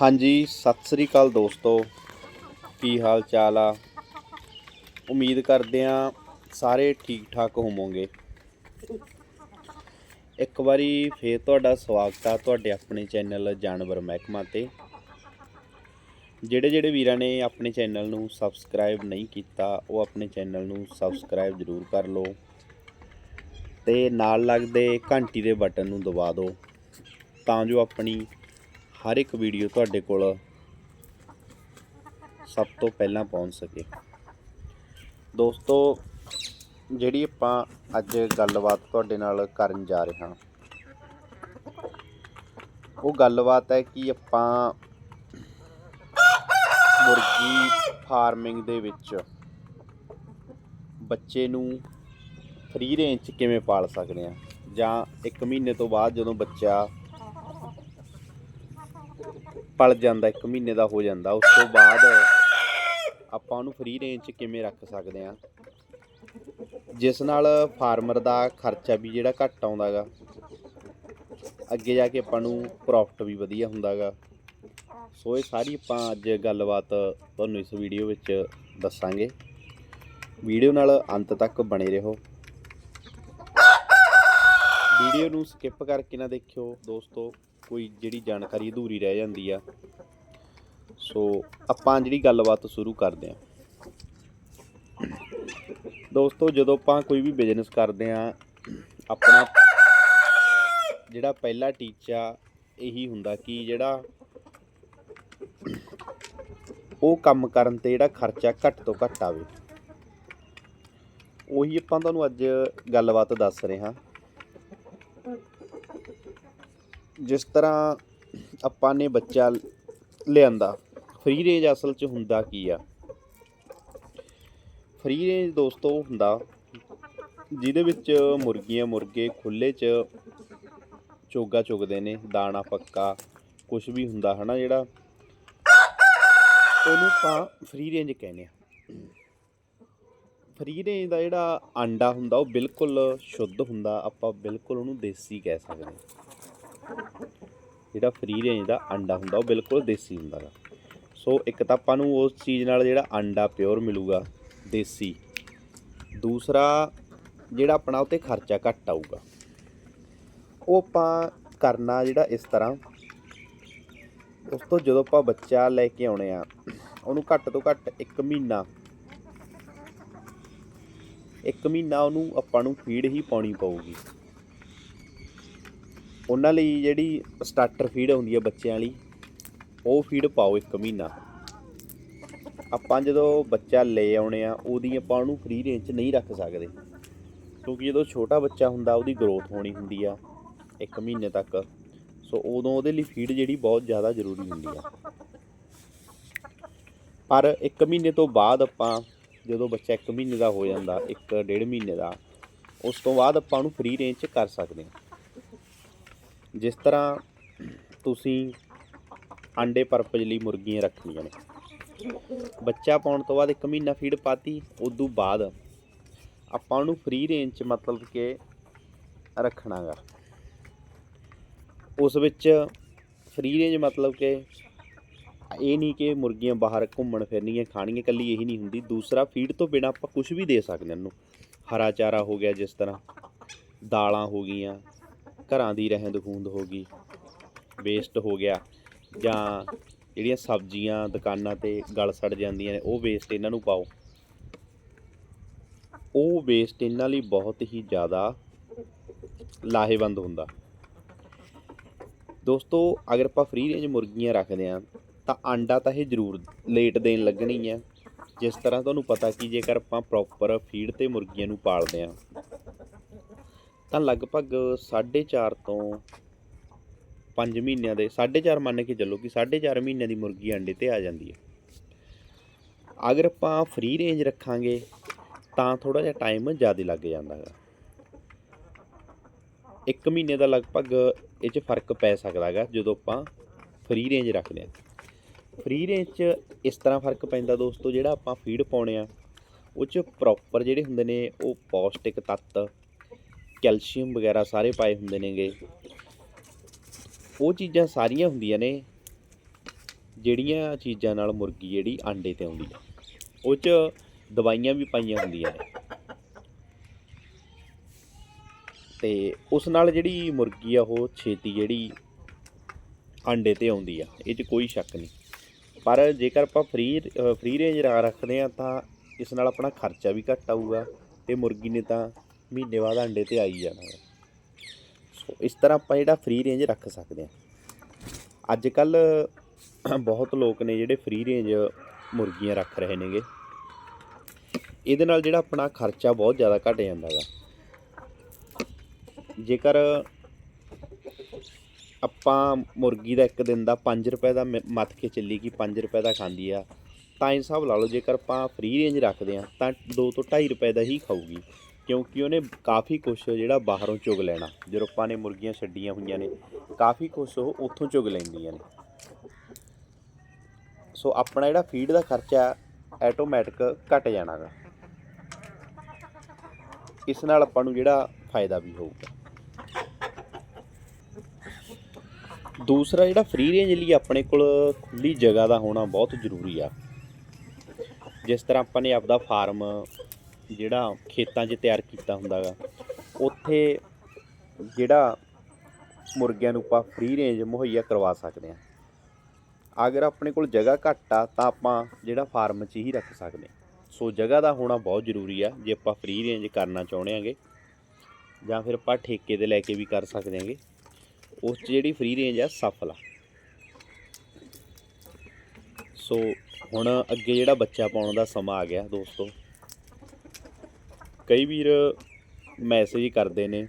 ਹਾਂਜੀ, ਸਤਿ ਸ੍ਰੀ ਅਕਾਲ ਦੋਸਤੋ। ਕੀ ਹਾਲ ਚਾਲ ਆ? ਉਮੀਦ ਕਰਦੇ ਆ ਸਾਰੇ ਠੀਕ ਠਾਕ ਹੋਵੋਗੇ। ਇੱਕ ਵਾਰੀ ਫੇਰ ਤੁਹਾਡਾ ਸਵਾਗਤ ਆ ਤੁਹਾਡੇ ਆਪਣੇ ਚੈਨਲ ਜਾਨਵਰ ਮਹਿਕਮਾ ਤੇ। ਜਿਹੜੇ ਜਿਹੜੇ ਵੀਰਾਂ ਨੇ ਆਪਣੇ ਚੈਨਲ ਨੂੰ ਸਬਸਕ੍ਰਾਈਬ ਨਹੀਂ ਕੀਤਾ, ਉਹ ਆਪਣੇ ਚੈਨਲ ਨੂੰ ਸਬਸਕ੍ਰਾਈਬ ਜ਼ਰੂਰ ਕਰ ਲਓ। ਤੇ ਨਾਲ ਲੱਗਦੇ ਘੰਟੀ ਦੇ ਬਟਨ ਨੂੰ ਦਬਾ ਦਿਓ, ਤਾਂ ਜੋ ਆਪਣੀ ਹਰ ਇੱਕ ਵੀਡੀਓ ਤੁਹਾਡੇ ਕੋਲ ਸਭ ਤੋਂ ਪਹਿਲਾਂ ਪਹੁੰਚ ਸਕੇ। ਦੋਸਤੋ, ਜਿਹੜੀ ਆਪਾਂ ਅੱਜ ਗੱਲਬਾਤ ਤੁਹਾਡੇ ਨਾਲ ਕਰਨ ਜਾ ਰਹੇ ਹਾਂ, ਉਹ ਗੱਲਬਾਤ ਹੈ ਕਿ ਆਪਾਂ ਮੁਰਗੀ ਫਾਰਮਿੰਗ ਦੇ ਵਿੱਚ ਬੱਚੇ ਨੂੰ ਫ੍ਰੀ ਰੇਂਜ 'ਚ ਕਿਵੇਂ ਪਾਲ ਸਕਦੇ ਆ ਜਾਂ 1 ਮਹੀਨੇ ਤੋਂ ਬਾਅਦ ਜਦੋਂ ਬੱਚਾ ਪਲ ਜਾਂਦਾ 1 ਮਹੀਨੇ ਦਾ ਹੋ ਜਾਂਦਾ, ਉਸ ਤੋਂ ਬਾਅਦ ਆਪਾਂ ਉਹਨੂੰ ਫ੍ਰੀ ਰੇਂਜ 'ਚ ਕਿਵੇਂ ਰੱਖ ਸਕਦੇ ਆ ਜਿਸ ਨਾਲ ਫਾਰਮਰ ਦਾ ਖਰਚਾ ਵੀ ਜਿਹੜਾ ਘੱਟ ਆਉਂਦਾਗਾ, ਅੱਗੇ ਜਾ ਕੇ ਆਪਾਂ ਨੂੰ ਪ੍ਰੋਫਿਟ ਵੀ ਵਧੀਆ ਹੁੰਦਾਗਾ। ਸੋ ਇਹ ਸਾਰੀ ਆਪਾਂ ਅੱਜ ਗੱਲਬਾਤ ਤੁਹਾਨੂੰ ਇਸ ਵੀਡੀਓ ਵਿੱਚ ਦੱਸਾਂਗੇ। ਵੀਡੀਓ ਨਾਲ ਅੰਤ ਤੱਕ ਬਣੇ ਰਹੋ। ਵੀਡੀਓ ਨੂੰ ਸਕਿਪ ਕਰਕੇ ਨਾ ਦੇਖਿਓ ਦੋਸਤੋ। ਕੋਈ ਜਿਹੜੀ ਜਾਣਕਾਰੀ ਅਧੂਰੀ ਰਹਿ ਜਾਂਦੀ ਆ। ਸੋ ਆਪਾਂ ਜਿਹੜੀ ਗੱਲਬਾਤ ਸ਼ੁਰੂ ਕਰਦੇ ਹਾਂ ਦੋਸਤੋ, ਜਦੋਂ ਆਪਾਂ ਕੋਈ ਵੀ ਬਿਜ਼ਨਸ ਕਰਦੇ ਆ, ਆਪਣਾ ਜਿਹੜਾ ਪਹਿਲਾ ਟੀਚਾ ਇਹੀ ਹੁੰਦਾ ਕਿ ਜਿਹੜਾ ਉਹ ਕੰਮ ਕਰਨ ਤੇ ਜਿਹੜਾ ਖਰਚਾ ਘੱਟ ਤੋਂ ਘੱਟ ਆਵੇ। ਉਹੀ ਆਪਾਂ ਤੁਹਾਨੂੰ ਅੱਜ ਗੱਲਬਾਤ ਦੱਸ ਰਹੇ ਹਾਂ ਜਿਸ ਤਰ੍ਹਾਂ ਆਪਾਂ ਨੇ ਬੱਚਾ ਲਿਆਂਦਾ ਫ੍ਰੀ ਰੇਂਜ ਅਸਲ 'ਚ ਹੁੰਦਾ ਕੀ ਆ? ਫ੍ਰੀ ਰੇਂਜ ਦੋਸਤੋ ਹੁੰਦਾ ਜਿਹਦੇ ਵਿੱਚ ਮੁਰਗੀਆਂ ਮੁਰਗੇ ਖੁੱਲੇ 'ਚ ਚੋਗਾ ਚੁਗਦੇ ਨੇ, ਦਾਣਾ ਪੱਕਾ ਕੁਝ ਵੀ ਹੁੰਦਾ ਹਨਾ ਜਿਹੜਾ, ਉਹਨੂੰ ਆਪਾਂ ਫ੍ਰੀ ਰੇਂਜ ਕਹਿੰਦੇ ਆ। ਫ੍ਰੀ ਰੇਂਜ ਦਾ ਜਿਹੜਾ ਆਂਡਾ ਹੁੰਦਾ ਉਹ ਬਿਲਕੁਲ ਸ਼ੁੱਧ ਹੁੰਦਾ, ਆਪਾਂ ਬਿਲਕੁਲ ਉਹਨੂੰ ਦੇਸੀ ਕਹਿ ਸਕਦੇ ਹਾਂ। ਜਿਹੜਾ ਫ੍ਰੀ ਰੇਂਜ ਦਾ ਅੰਡਾ ਹੁੰਦਾ, ਉਹ ਬਿਲਕੁਲ ਦੇਸੀ ਹੁੰਦਾ ਗਾ। ਸੋ ਇੱਕ ਤਾਂ ਆਪਾਂ ਨੂੰ ਉਸ ਚੀਜ਼ ਨਾਲ ਜਿਹੜਾ ਅੰਡਾ ਪਿਓਰ ਮਿਲੂਗਾ, ਦੇਸੀ। ਦੂਸਰਾ, ਜਿਹੜਾ ਆਪਣਾ ਉਤੇ ਖਰਚਾ ਘੱਟ ਆਊਗਾ। ਉਹ ਆਪਾਂ ਕਰਨਾ ਜਿਹੜਾ ਇਸ ਤਰ੍ਹਾਂ, ਉਸ ਤੋਂ ਜਦੋਂ ਆਪਾਂ ਬੱਚਾ ਲੈ ਕੇ ਆਉਣੇ ਆ, ਉਹਨੂੰ ਘੱਟ ਤੋਂ ਘੱਟ 1 ਮਹੀਨਾ, ਇੱਕ ਮਹੀਨਾ ਉਹਨੂੰ ਆਪਾਂ ਨੂੰ ਫੀਡ ਹੀ ਪਾਉਣੀ ਪਊਗੀ। ਉਹਨਾਂ ਲਈ ਜਿਹੜੀ ਸਟਾਰਟਰ ਫੀਡ ਹੁੰਦੀ ਹੈ ਬੱਚਿਆਂ ਲਈ, ਉਹ ਫੀਡ ਪਾਓ ਇੱਕ ਮਹੀਨਾ। ਆਪਾਂ ਜਦੋਂ ਬੱਚਾ ਲੈ ਆਉਣੇ ਆ, ਉਹਦੀ ਆਪਾਂ ਉਹਨੂੰ ਫ੍ਰੀ ਰੇਂਜ 'ਚ ਨਹੀਂ ਰੱਖ ਸਕਦੇ। ਕਿਉਂਕਿ ਜਦੋਂ ਛੋਟਾ ਬੱਚਾ ਹੁੰਦਾ, ਉਹਦੀ ਗਰੋਥ ਹੋਣੀ ਹੁੰਦੀ ਆ ਇੱਕ ਮਹੀਨੇ ਤੱਕ। ਸੋ ਉਦੋਂ ਉਹਦੇ ਲਈ ਫੀਡ ਜਿਹੜੀ ਬਹੁਤ ਜ਼ਿਆਦਾ ਜ਼ਰੂਰੀ ਹੁੰਦੀ ਆ। ਪਰ ਇੱਕ ਮਹੀਨੇ ਤੋਂ ਬਾਅਦ ਆਪਾਂ, ਜਦੋਂ ਬੱਚਾ ਇੱਕ ਮਹੀਨੇ ਦਾ ਹੋ ਜਾਂਦਾ, ਇੱਕ ਡੇਢ ਮਹੀਨੇ ਦਾ, ਉਸ ਤੋਂ ਬਾਅਦ ਆਪਾਂ ਉਹਨੂੰ ਫ੍ਰੀ ਰੇਂਜ 'ਚ ਕਰ ਸਕਦੇ ਹਾਂ ਜਿਸ ਤਰ੍ਹਾਂ ਤੁਸੀਂ ਆਂਡੇ ਪਰਪਸ ਲਈ ਮੁਰਗੀਆਂ ਰੱਖਣੀਆਂ ਨੇ। ਬੱਚਾ ਪਾਉਣ ਤੋਂ ਬਾਅਦ 1 ਮਹੀਨਾ ਫੀਡ ਪਾਤੀ, ਉਦੋਂ ਬਾਅਦ ਆਪਾਂ ਉਹਨੂੰ ਫ੍ਰੀ ਰੇਂਜ 'ਚ ਮਤਲਬ ਕਿ ਰੱਖਣਾਗਾ। ਉਸ ਵਿੱਚ ਫ੍ਰੀ ਰੇਂਜ ਮਤਲਬ ਕਿ ਇਹ ਨਹੀਂ ਕਿ ਮੁਰਗੀਆਂ ਬਾਹਰ ਘੁੰਮਣ ਫਿਰਨੀਆਂ, ਖਾਣੀਆਂ ਕੱਲੀ ਇਹੀ ਨਹੀਂ ਹੁੰਦੀ। ਦੂਸਰਾ ਫੀਡ ਤੋਂ ਬਿਨਾ ਆਪਾਂ ਕੁਝ ਵੀ ਦੇ ਸਕਦੇ ਹਾਂ ਉਹਨੂੰ। ਹਰਾ ਚਾਰਾ ਹੋ ਗਿਆ ਜਿਸ ਤਰ੍ਹਾਂ, ਦਾਲਾਂ ਹੋ ਗਈਆਂ ਘਰਾਂ ਦੀ ਰਹਿੰਦ ਖੂੰਦ ਹੋ ਗਈ ਵੇਸਟ ਹੋ ਗਿਆ ਜਾਂ ਜਿਹੜੀਆਂ ਸਬਜ਼ੀਆਂ, ਦੁਕਾਨਾਂ ਤੇ ਗਲ ਸੜ ਜਾਂਦੀਆਂ ਨੇ, ਉਹ ਵੇਸਟ ਇਹਨਾਂ ਨੂੰ ਪਾਓ। ਉਹ ਵੇਸਟ ਇਹਨਾਂ ਲਈ ਬਹੁਤ ਹੀ ਜ਼ਿਆਦਾ ਲਾਹੇਵੰਦ ਹੁੰਦਾ। ਦੋਸਤੋ, ਅਗਰ ਆਪਾਂ ਫ੍ਰੀ ਰੇਂਜ ਮੁਰਗੀਆਂ ਰੱਖਦੇ ਆ ਤਾਂ ਆਂਡਾ ਤਾਂ ਇਹ ਜ਼ਰੂਰ ਲੇਟ ਦੇਣ ਲੱਗਣੀ ਹੈ। ਜਿਸ ਤਰ੍ਹਾਂ ਤੁਹਾਨੂੰ ਪਤਾ ਕਿ ਜੇਕਰ ਆਪਾਂ ਪ੍ਰੋਪਰ ਫੀਡ ਤੇ ਮੁਰਗੀਆਂ ਨੂੰ ਪਾਲਦੇ ਆ ਤਾਂ ਲਗਭਗ 4.5 ਤੋਂ 5 ਮਹੀਨਿਆਂ ਦੇ 4.5 ਮੰਨ ਕੇ ਚੱਲੋ ਕਿ 4.5 ਮਹੀਨਿਆਂ ਦੀ ਮੁਰਗੀ ਅੰਡੇ ਤੇ ਆ ਜਾਂਦੀ ਹੈ। ਅਗਰ ਆਪਾਂ ਫ੍ਰੀ ਰੇਂਜ ਰੱਖਾਂਗੇ, ਤਾਂ ਥੋੜਾ ਜਿਹਾ ਟਾਈਮ ਜ਼ਿਆਦਾ ਲੱਗ ਜਾਂਦਾ ਹੈ ਇੱਕ ਮਹੀਨੇ ਦਾ ਲਗਭਗ ਇਹ 'ਚ ਫ਼ਰਕ ਪੈ ਸਕਦਾ ਹੈਗਾ, ਜਦੋਂ ਆਪਾਂ ਫ੍ਰੀ ਰੇਂਜ ਰੱਖਦੇ ਹਾਂ। ਫ੍ਰੀ ਰੇਂਜ 'ਚ ਇਸ ਤਰ੍ਹਾਂ ਫ਼ਰਕ ਪੈਂਦਾ ਦੋਸਤੋ, ਜਿਹੜਾ ਆਪਾਂ ਫੀਡ ਪਾਉਣੇ ਆ, ਉਹ 'ਚ ਪ੍ਰੋਪਰ ਜਿਹੜੇ ਹੁੰਦੇ ਨੇ, ਉਹ ਪੌਸ਼ਟਿਕ ਤੱਤ ਕੈਲਸ਼ੀਅਮ ਵਗੈਰਾ ਸਾਰੇ ਪਾਏ ਹੁੰਦੇ ਨੇਗੇ। ਉਹ ਚੀਜ਼ਾਂ ਸਾਰੀਆਂ ਹੁੰਦੀਆਂ ਨੇ, ਜਿਹੜੀਆਂ ਚੀਜ਼ਾਂ ਨਾਲ ਮੁਰਗੀ ਜਿਹੜੀ ਆਂਡੇ ਤੇ ਆਉਂਦੀ ਹੈ। ਉਹ 'ਚ ਦਵਾਈਆਂ ਵੀ ਪਾਈਆਂ ਹੁੰਦੀਆਂ ਨੇ। ਤੇ ਉਸ ਨਾਲ ਜਿਹੜੀ ਮੁਰਗੀ ਆ, ਉਹ ਛੇਤੀ ਜਿਹੜੀ ਆਂਡੇ ਤੇ ਆਉਂਦੀ ਆ, ਇਹ 'ਚ ਕੋਈ ਸ਼ੱਕ ਨਹੀਂ। ਪਰ ਜੇਕਰ ਆਪਾਂ ਫ੍ਰੀ ਫ੍ਰੀ ਰੇਂਜ ਰੱਖਦੇ ਆ, ਤਾਂ ਇਸ ਨਾਲ ਆਪਣਾ ਖਰਚਾ ਵੀ ਘੱਟ ਆਊਗਾ, ਤੇ ਮੁਰਗੀ ਨੇ ਤਾਂ ਮਹੀਨੇ ਬਾਅਦ ਅੰਡੇ ਤੇ ਆਈ ਜਾਣਾ ਹੈ ਸੋ, ਇਸ ਤਰ੍ਹਾਂ ਆਪਾਂ ਜਿਹੜਾ ਫ੍ਰੀ ਰੇਂਜ ਰੱਖ ਸਕਦੇ ਹਾਂ। ਅੱਜ ਕੱਲ ਬਹੁਤ ਲੋਕ ਨੇ ਜਿਹੜੇ ਫ੍ਰੀ ਰੇਂਜ ਮੁਰਗੀਆਂ ਰੱਖ ਰਹੇ ਨੇਗੇ। ਇਹਦੇ ਨਾਲ ਜਿਹੜਾ ਆਪਣਾ ਖਰਚਾ ਬਹੁਤ ਜ਼ਿਆਦਾ ਘਟ ਜਾਂਦਾ ਗਾ ਜੇਕਰ ਆਪਾਂ ਮੁਰਗੀ ਦਾ ਇੱਕ ਦਿਨ ਦਾ 5 ਰੁਪਏ ਦਾ ਮ- ਮੱਥ ਕੇ ਚੱਲੀ ਕਿ 5 ਰੁਪਏ ਦਾ ਖਾਂਦੀ ਆ, ਤਾਂ ਇਹ ਹਿਸਾਬ ਲਾ ਲਓ ਜੇਕਰ ਆਪਾਂ ਫ੍ਰੀ ਰੇਂਜ ਰੱਖਦੇ ਆ ਤਾਂ 2 ਤੋਂ 2.5 ਰੁਪਏ ਦਾ ਹੀ ਖਾਊਗੀ। ਕਿਉਂਕਿ ਉਹਨੇ ਕਾਫੀ ਕੁਝ ਜਿਹੜਾ ਬਾਹਰੋਂ ਚੁਗ ਲੈਣਾ। ਜਦੋਂ ਆਪਾਂ ਨੇ ਮੁਰਗੀਆਂ ਛੱਡੀਆਂ ਹੋਈਆਂ ਨੇ, ਕਾਫੀ ਕੁਝ ਉਹ ਉੱਥੋਂ ਚੁਗ ਲੈਂਦੀਆਂ ਨੇ। ਸੋ ਆਪਣਾ ਜਿਹੜਾ ਫੀਡ ਦਾ ਖਰਚਾ ਆਟੋਮੈਟਿਕ ਘਟ ਜਾਣਾਗਾ। ਇਸ ਨਾਲ ਆਪਾਂ ਨੂੰ ਜਿਹੜਾ ਫਾਇਦਾ ਵੀ ਹੋਊਗਾ। ਦੂਸਰਾ ਜਿਹੜਾ ਫ੍ਰੀ ਰੇਂਜ ਲਈ ਆਪਣੇ ਕੋਲ ਖੁੱਲੀ ਜਗ੍ਹਾ ਦਾ ਹੋਣਾ ਬਹੁਤ ਜ਼ਰੂਰੀ ਆ। ਜਿਸ ਤਰ੍ਹਾਂ ਆਪਾਂ ਨੇ ਆਪਦਾ ਫਾਰਮ ਜਿਹੜਾ ਖੇਤਾਂ 'ਚ ਤਿਆਰ ਕੀਤਾ ਹੁੰਦਾਗਾ ਉੱਥੇ ਜਿਹੜਾ ਮੁਰਗਿਆਂ ਨੂੰ ਆਪਾਂ ਫ੍ਰੀ ਰੇਂਜ ਮੁਹੱਈਆ ਕਰਵਾ ਸਕਦੇ ਹਾਂ। ਅਗਰ ਆਪਣੇ ਕੋਲ ਜਗ੍ਹਾ ਘੱਟ ਆ, ਤਾਂ ਆਪਾਂ ਜਿਹੜਾ ਫਾਰਮ 'ਚ ਹੀ ਰੱਖ ਸਕਦੇ ਹਾਂ। ਸੋ ਜਗ੍ਹਾ ਦਾ ਹੋਣਾ ਬਹੁਤ ਜ਼ਰੂਰੀ ਆ, ਜੇ ਆਪਾਂ ਫ੍ਰੀ ਰੇਂਜ ਕਰਨਾ ਚਾਹੁੰਦੇ ਆਂਗੇ ਜਾਂ ਫਿਰ ਆਪਾਂ ਠੇਕੇ ਤੇ ਲੈ ਕੇ ਵੀ ਕਰ ਸਕਦੇ ਆਂਗੇ ਉਸ 'ਚ ਜਿਹੜੀ ਫ੍ਰੀ ਰੇਂਜ ਆ, ਸਫਲ ਆ। ਸੋ ਹੁਣ ਅੱਗੇ ਜਿਹੜਾ ਬੱਚਾ ਪਾਉਣ ਦਾ ਸਮਾਂ ਆ ਗਿਆ ਦੋਸਤੋ ਕਈ ਵੀਰ ਮੈਸੇਜ ਕਰਦੇ ਨੇ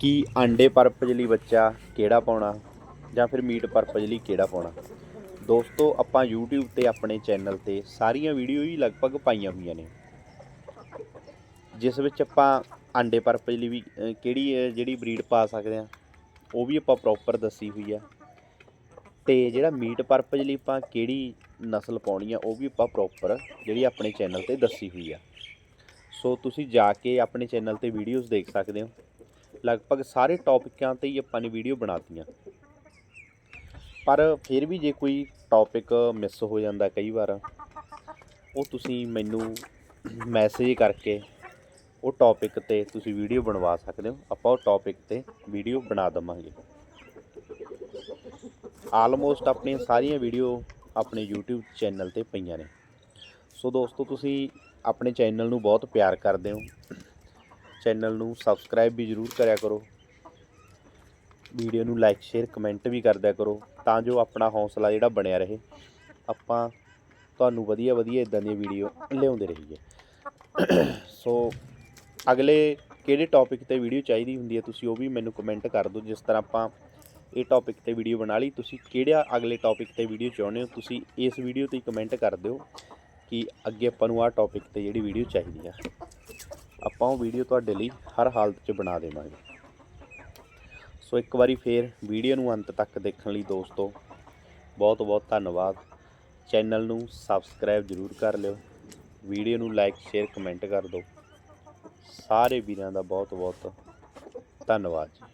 ਕਿ ਆਂਡੇ ਪਰਪਸ ਲਈ ਬੱਚਾ ਕਿਹੜਾ ਪਾਉਣਾ ਜਾਂ ਫਿਰ ਮੀਟ ਪਰਪਸ ਲਈ ਕਿਹੜਾ ਪਾਉਣਾ। ਦੋਸਤੋ, ਆਪਾਂ YouTube ਤੇ ਆਪਣੇ ਚੈਨਲ ਤੇ ਸਾਰੀਆਂ ਵੀਡੀਓ ਹੀ ਲਗਭਗ ਪਾਈਆਂ ਹੋਈਆਂ ਨੇ। ਜਿਸ ਵਿੱਚ ਆਪਾਂ ਆਂਡੇ ਪਰਪਸ ਲਈ ਵੀ ਕਿਹੜੀ ਜਿਹੜੀ ਬਰੀਡ ਪਾ ਸਕਦੇ ਆ ਉਹ ਵੀ ਆਪਾਂ ਪ੍ਰੋਪਰ ਦੱਸੀ ਹੋਈ ਆ। ਤੇ ਜਿਹੜਾ ਮੀਟ ਪਰਪਸ ਲਈ ਆਪਾਂ ਕਿਹੜੀ ਨਸਲ ਪਾਉਣੀ ਆ, ਉਹ ਵੀ ਆਪਾਂ ਪ੍ਰੋਪਰ ਜਿਹੜੀ ਆਪਣੇ ਚੈਨਲ ਤੇ ਦੱਸੀ ਹੋਈ ਆ। ਸੋ ਤੁਸੀਂ ਜਾ ਕੇ ਆਪਣੇ ਚੈਨਲ ਤੇ ਵੀਡੀਓਜ਼ ਦੇਖ ਸਕਦੇ ਹੋ। ਲਗਭਗ ਸਾਰੇ ਟੌਪਿਕਾਂ ਤੇ ਹੀ ਆਪਾਂ ਨੇ ਵੀਡੀਓ ਬਣਾਤੀਆਂ ਪਰ ਫਿਰ ਵੀ ਜੇ ਕੋਈ ਟੌਪਿਕ ਮਿਸ ਹੋ ਜਾਂਦਾ ਕਈ ਵਾਰ, ਉਹ ਤੁਸੀਂ ਮੈਨੂੰ ਮੈਸੇਜ ਕਰਕੇ ਉਹ ਟੌਪਿਕ ਤੇ ਤੁਸੀਂ ਵੀਡੀਓ ਬਣਵਾ ਸਕਦੇ ਹੋ। ਆਪਾਂ ਉਹ ਟੌਪਿਕ ਤੇ ਵੀਡੀਓ ਬਣਾ ਦਵਾਂਗੇ। ਆਲਮੋਸਟ ਆਪਣੀਆਂ ਸਾਰੀਆਂ ਵੀਡੀਓ ਆਪਣੇ YouTube ਚੈਨਲ ਤੇ ਪਈਆਂ ਨੇ। ਸੋ ਦੋਸਤੋ, ਤੁਸੀਂ ਆਪਣੇ ਚੈਨਲ ਨੂੰ ਬਹੁਤ ਪਿਆਰ ਕਰਦੇ ਹੋ। ਚੈਨਲ ਨੂੰ ਸਬਸਕ੍ਰਾਈਬ ਵੀ ਜ਼ਰੂਰ ਕਰਿਆ ਕਰੋ। ਵੀਡੀਓ ਨੂੰ ਲਾਈਕ, ਸ਼ੇਅਰ, ਕਮੈਂਟ ਵੀ ਕਰਦਿਆ ਕਰੋ ਤਾਂ ਜੋ ਆਪਣਾ ਹੌਸਲਾ ਜਿਹੜਾ ਬਣਿਆ ਰਹੇ। ਆਪਾਂ ਤੁਹਾਨੂੰ ਵਧੀਆ ਵਧੀਆ ਇਦਾਂ ਦੀਆਂ ਵੀਡੀਓ ਲਿਆਉਂਦੇ ਰਹੀਏ। ਸੋ ਅਗਲੇ ਕਿਹੜੇ ਟੌਪਿਕ ਤੇ ਵੀਡੀਓ ਚਾਹੀਦੀ ਹੁੰਦੀ ਹੈ, ਤੁਸੀਂ ਉਹ ਵੀ ਮੈਨੂੰ ਕਮੈਂਟ ਕਰ ਦਿਓ। ਜਿਸ ਤਰ੍ਹਾਂ ਆਪਾਂ ਇਹ ਟੌਪਿਕ ਤੇ ਵੀਡੀਓ ਬਣਾ ਲਈ। ਤੁਸੀਂ ਕਿਹੜਾ ਅਗਲੇ ਟੌਪਿਕ ਤੇ ਵੀਡੀਓ ਚਾਹੁੰਦੇ ਹੋ? ਤੁਸੀਂ ਇਸ ਵੀਡੀਓ ਤੇ ਕਮੈਂਟ ਕਰ ਦਿਓ ਕਿ ਅੱਗੇ ਆਪਾਂ ਨੂੰ ਆਹ ਟੌਪਿਕ ਤੇ ਜਿਹੜੀ ਵੀਡੀਓ ਚਾਹੀਦੀ ਆ। ਆਪਾਂ ਉਹ ਵੀਡੀਓ ਤੁਹਾਡੇ ਲਈ ਹਰ ਹਾਲਤ 'ਚ ਬਣਾ ਦੇਵਾਂਗੇ। ਸੋ ਇੱਕ ਵਾਰੀ ਫੇਰ ਵੀਡੀਓ ਨੂੰ ਅੰਤ ਤੱਕ ਦੇਖਣ ਲਈ ਦੋਸਤੋ, ਬਹੁਤ ਬਹੁਤ ਧੰਨਵਾਦ। ਚੈਨਲ ਨੂੰ ਸਬਸਕ੍ਰਾਈਬ ਜ਼ਰੂਰ ਕਰ ਲਿਓ। ਵੀਡੀਓ ਨੂੰ ਲਾਈਕ ਸ਼ੇਅਰ ਕਮੈਂਟ ਕਰ ਦਿਓ। ਸਾਰੇ ਵੀਰਾਂ ਦਾ ਬਹੁਤ ਬਹੁਤ ਧੰਨਵਾਦ ਜੀ।